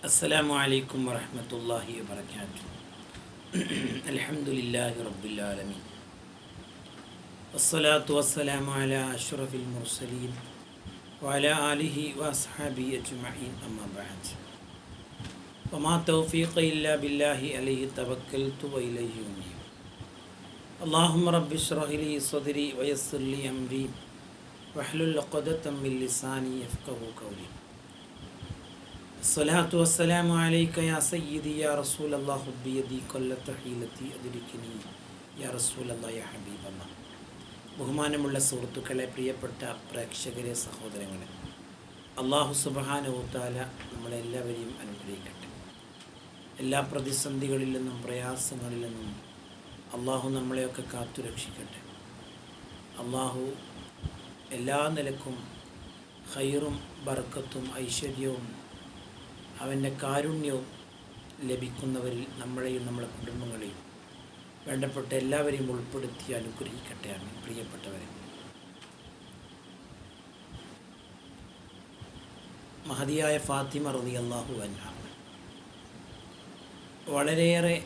السلام عليكم ورحمة الله وبركاته. الحمد لله رب العالمين. والصلاة والسلام على أشرف المرسلين وعلى آله وأصحابه أجمعين أما بعد. وما توفيق إلا بالله عليه توكلت وإليه أنيب. اللهم رب اشرح لي صدري ويسر لي أمري واحلل عقدة من لساني يفقه قولي. സ്വലാത്തു വസ്സലാമു അലൈക്ക യാ സയ്യിദി യാ റസൂൽ അള്ളാഹ് ഹുബിയദി കൊല്ലത്ത ഹീലത്തി അതിരിക്കിനി യാ റസൂൽ യാ ഹബീബല്ലാഹ് ബഹുമാനമുള്ള സുഹൃത്തുക്കളെ പ്രിയപ്പെട്ട പ്രേക്ഷകരെ സഹോദരങ്ങളെ അള്ളാഹു താല നമ്മളെല്ലാവരെയും അനുഗ്രഹിക്കട്ടെ. എല്ലാ പ്രതിസന്ധികളിൽ നിന്നും പ്രയാസങ്ങളിൽ നിന്നും അള്ളാഹു നമ്മളെയൊക്കെ കാത്തുരക്ഷിക്കട്ടെ അള്ളാഹു എല്ലാ നിലക്കും ഹൈറും ബർക്കത്തും ഐശ്വര്യവും അവന്റെ കാരുണ്യവും ലഭിക്കുന്നവരിൽ നമ്മളെയും നമ്മുടെ കുടുംബങ്ങളെയും വേണ്ടപ്പെട്ട എല്ലാവരെയും ഉൾപ്പെടുത്തി അനുഗ്രഹിക്കട്ടെ. ആണ് പ്രിയപ്പെട്ടവരെ മഹതിയായ ഫാത്തിമ റതി അള്ളാഹു അല്ല വളരെയേറെ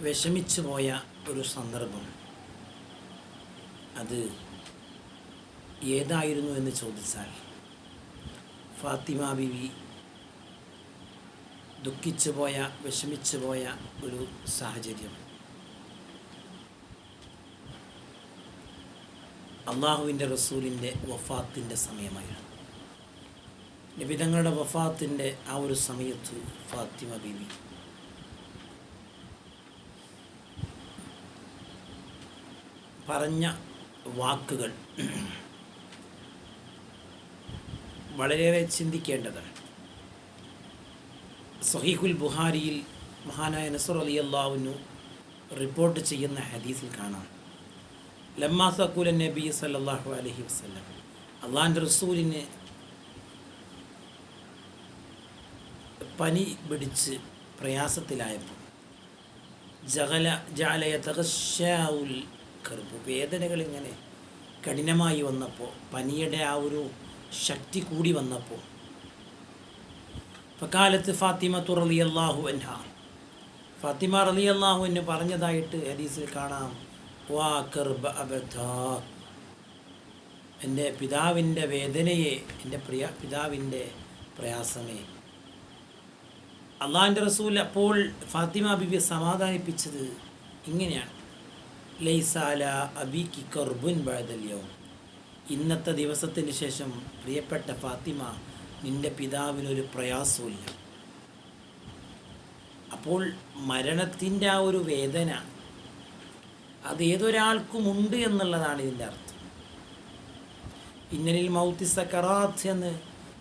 വിഷമിച്ചു പോയ ഒരു സന്ദർഭം. അത് ഏതായിരുന്നു എന്ന് ചോദിച്ചാൽ ഫാത്തിമ ബിവി ദുഃഖിച്ചു പോയ വിഷമിച്ചു പോയ ഒരു സാഹചര്യം. അള്ളാഹുവിന്റെ റസൂലിന്റെ വഫാത്തിന്റെ സമയമായിരുന്നു. നിബിതങ്ങളുടെ വഫാത്തിന്റെ ആ ഒരു സമയത്ത് ഫാത്തിമ ബീവി പറഞ്ഞ വാക്കുകൾ വളരെയേറെ ചിന്തിക്കേണ്ടതാണ് സഹീഖുൽ ബുഹാരിയിൽ മഹാനായ നസർ അലി അള്ളാഹുനു റിപ്പോർട്ട് ചെയ്യുന്ന ഹദീസിൽ കാണാം. ലമ്മാ സക്കൂൽ നബി സല്ലാഹു അലഹി വസ്ലം അള്ളാഹിന്റെ റസൂലിന് പനി പിടിച്ച് പ്രയാസത്തിലായപ്പോൾ ജഹല ജാലയ തകശാവുൽ കറുപ്പ് വേദനകൾ ഇങ്ങനെ കഠിനമായി വന്നപ്പോൾ പനിയുടെ ആ ഒരു ശക്തി കൂടി വന്നപ്പോൾ. ഫക്കാലത്ത് ഫാത്തിമ തുറലി അള്ളാഹു അൻഹ. ഫാത്തിമ റലി അള്ളാഹു എന്ന് പറഞ്ഞതായിട്ട് ഹദീസിൽ കാണാം. വാ കർബ അബദ്ധ എന്റെ പിതാവിന്റെ വേദനയെ എന്റെ പ്രിയ പിതാവിന്റെ പ്രയാസമേ. അള്ളാഹിന്റെ റസൂൽ അപ്പോൾ ഫാത്തിമ ബിബിയെ സമാധാനിപ്പിച്ചത് ഇങ്ങനെയാണ്. ലൈസാല അബി കർബുൻ ബഴതല്യവും ഇന്നത്തെ ദിവസത്തിന് ശേഷം പ്രിയപ്പെട്ട ഫാത്തിമ നിന്റെ പിതാവിനൊരു പ്രയാസമില്ല അപ്പോൾ മരണത്തിന്റെ ആ ഒരു വേദന അത് ഏതൊരാൾക്കും ഉണ്ട് എന്നുള്ളതാണ് ഇതിന്റെ അർത്ഥം. ഇന്നലിൽ മൗത്തി സക്കറാത്ത് എന്ന്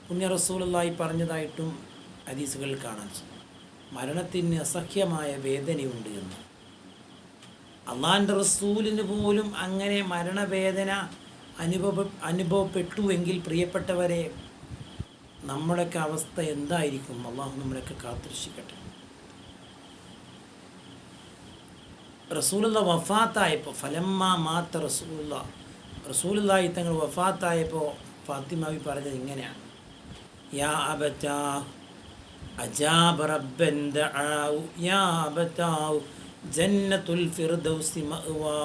പുണ്യ റസൂലായി പറഞ്ഞതായിട്ടും ഹദീസുകളിൽ കാണാൻ മരണത്തിന് അസഹ്യമായ വേദനയുണ്ട് എന്ന്. അള്ളാന്റെ റസൂലിന് പോലും അങ്ങനെ മരണവേദന അനുഭവ അനുഭവപ്പെട്ടുവെങ്കിൽ പ്രിയപ്പെട്ടവരെ നമ്മുടെയൊക്കെ അവസ്ഥ എന്തായിരിക്കും? അള്ളാഹു നമ്മളെയൊക്കെ കാത്തിരിക്കട്ടെ റസൂലുള്ള വഫാത്തായപ്പോൾ ഫലമ്മ മാത്ത റസൂലുള്ള റസൂലുള്ളാഹി തങ്ങൾ വഫാത്തായപ്പോൾ ഫാത്തിമാവി പറഞ്ഞത് ഇങ്ങനെയാണ്. യാ അബറ്റ അജാബ റബ്ബൻ യാ അബതാഉ ജന്നത്തുൽ ഫിർദൗസി മഅവാ.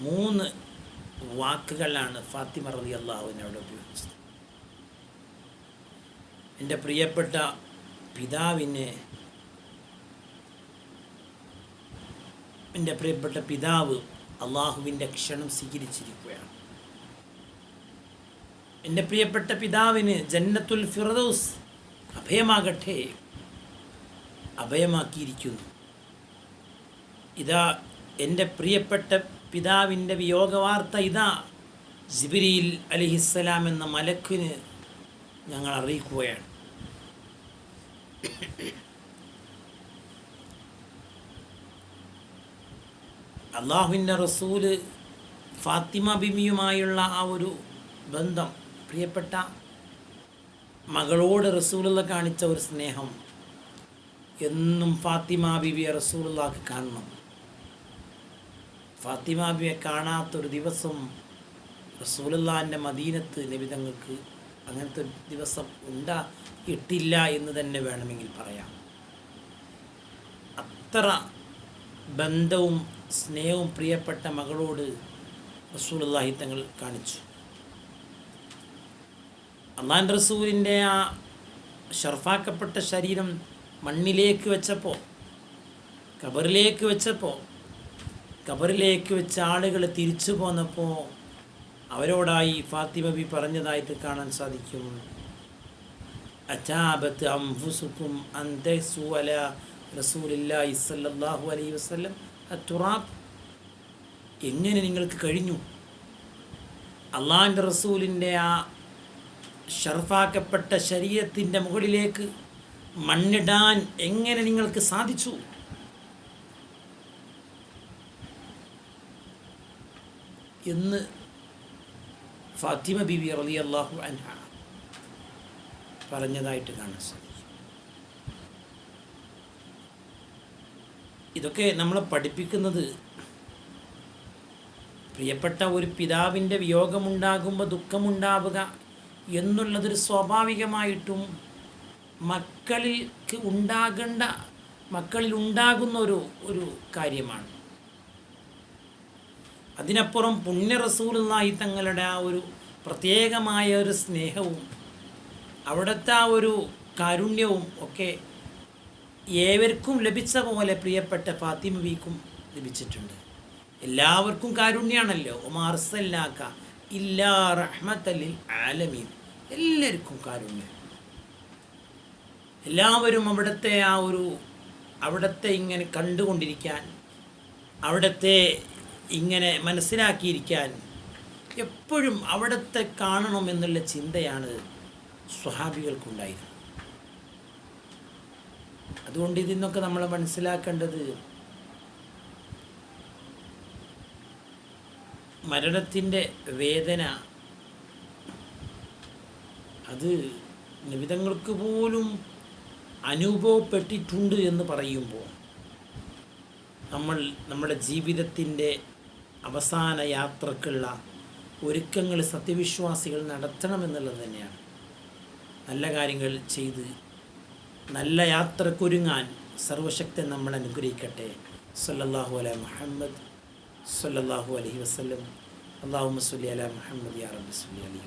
മൂന്ന് വാക്കുകളാണ് ഫാത്തിമ റലി അള്ളാഹുവിനോട് ഉപയോഗിച്ചത്. എന്റെ പ്രിയപ്പെട്ട പിതാവിനെ എന്റെ പ്രിയപ്പെട്ട പിതാവ് അള്ളാഹുവിന്റെ ക്ഷണം സ്വീകരിച്ചിരിക്കുകയാണ്. എന്റെ പ്രിയപ്പെട്ട പിതാവിന് ജന്നത്തുൽ ഫിറദൌസ് അഭയമാകട്ടെ. അഭയമാക്കിയിരിക്കുന്നു. ഇതാ എന്റെ പ്രിയപ്പെട്ട പിതാവിന്റെ വിയോഗവാർത്ത ഇതാ. ജിബിരിയിൽ അലിഹിസ്സലാം എന്ന മലക്കിന് ഞങ്ങൾ അറിയിക്കുകയാണ്. അള്ളാഹുവിന്റെ റസൂൽ ഫാത്തിമ ബിമിയുമായുള്ള ആ ഒരു ബന്ധം പ്രിയപ്പെട്ട മകളോട് റസൂലുള്ള കാണിച്ച ഒരു സ്നേഹം എന്നും ഫാത്തിമ ബിബിയെ റസൂലുള്ളാക്ക് കാണണം. ഫാത്തിമ ബിബിയെ കാണാത്തൊരു ദിവസം റസൂലുള്ളാന്റെ മദീനത്ത് ലഭിതങ്ങൾക്ക് അങ്ങനത്തെ ഒരു ദിവസം ഉണ്ടാ ഇട്ടില്ല എന്ന് തന്നെ വേണമെങ്കിൽ പറയാം. അത്ര ബന്ധവും സ്നേഹവും പ്രിയപ്പെട്ട മകളോട് റസൂലുള്ളാഹി തങ്ങൾ കാണിച്ചു. അള്ളാൻ റസൂലിന്റെ ആ ഷർഫാക്കപ്പെട്ട ശരീരം മണ്ണിലേക്ക് വെച്ചപ്പോൾ കബറിലേക്ക് വെച്ചപ്പോൾ കബറിലേക്ക് വെച്ച ആളുകൾ തിരിച്ചു പോന്നപ്പോൾ അവരോടായി ഫാത്തിമ ബി പറഞ്ഞതായിട്ട് കാണാൻ സാധിക്കും. അജാബത്ത് അംഫുസുക്കും അന്തസു അല റസൂലില്ലാഹി സല്ലല്ലാഹു അലൈഹി വസല്ലം അത്തുറാബ്. എങ്ങനെ നിങ്ങൾക്ക് കഴിഞ്ഞു? അള്ളാന്റെ റസൂലിന്റെ ആ ഷർഫാക്കപ്പെട്ട ശരീരത്തിന്റെ മുകളിലേക്ക് മണ്ണിടാൻ എങ്ങനെ നിങ്ങൾക്ക് സാധിച്ചു? എന്ന് ഫാത്തിമ ബിബി റലി അള്ളാഹു അൻഹ പറഞ്ഞതായിട്ട് കാണാൻ സാധിക്കും. ഇതൊക്കെ നമ്മളെ പഠിപ്പിക്കുന്നത് പ്രിയപ്പെട്ട ഒരു പിതാവിന്റെ വിയോഗമുണ്ടാകുമ്പോൾ ദുഃഖമുണ്ടാവുക എന്നുള്ളതൊരു സ്വാഭാവികമായിട്ടും മക്കളിൽ ഉണ്ടാകേണ്ട മക്കളിൽ ഉണ്ടാകുന്ന ഒരു ഒരു കാര്യമാണ്. അതിനപ്പുറം പുണ്യ റസൂലായി തങ്ങളുടെ ആ ഒരു പ്രത്യേകമായ ഒരു സ്നേഹവും അവിടുത്തെ ആ ഒരു കാരുണ്യവും ഒക്കെ ഏവർക്കും ലഭിച്ച പോലെ പ്രിയപ്പെട്ട ഫാത്തിമ ബീക്കും ലഭിച്ചിട്ടുണ്ട്. എല്ലാവർക്കും കാരുണ്യാണല്ലോ. ഒമാർസല്ലാക്ക ഇല്ലാ റഹ്മത്തലിൽ ആലമീൻ. എല്ലാവർക്കും കാരുണ്യം എല്ലാവരും അവിടുത്തെ ആ ഒരു അവിടുത്തെ ഇങ്ങനെ കണ്ടുകൊണ്ടിരിക്കാൻ അവിടുത്തെ ഇങ്ങനെ മനസ്സിലാക്കിയിരിക്കാൻ എപ്പോഴും അവിടുത്തെ കാണണം എന്നുള്ള ചിന്തയാണ് സ്വഹാബികൾക്കുണ്ടായിരുന്നത്. അതുകൊണ്ട് ഇതിൽ നിന്നൊക്കെ നമ്മൾ മനസ്സിലാക്കേണ്ടത് മരണത്തിന്റെ വേദന അത് നിമിതങ്ങൾക്ക് പോലും അനുഭവപ്പെട്ടിട്ടുണ്ട് എന്ന് പറയുമ്പോൾ നമ്മൾ നമ്മുടെ ജീവിതത്തിന്റെ അവസാന യാത്രക്കുള്ള ഒരുക്കങ്ങൾ സത്യവിശ്വാസികൾ നടത്തണമെന്നുള്ളത് തന്നെയാണ്. നല്ല കാര്യങ്ങൾ ചെയ്ത് നല്ല യാത്രക്കൊരുങ്ങാൻ സർവശക്തൻ നമ്മൾ അനുഗ്രഹിക്കട്ടെ. സല്ലല്ലാഹു അല മുഹമ്മദ് സല്ലല്ലാഹു അലഹി വസ്ലം അള്ളാഹു മസ്ലി അല മുഹമ്മദ് യാ റബ്ബി സല്ലി അലൈഹി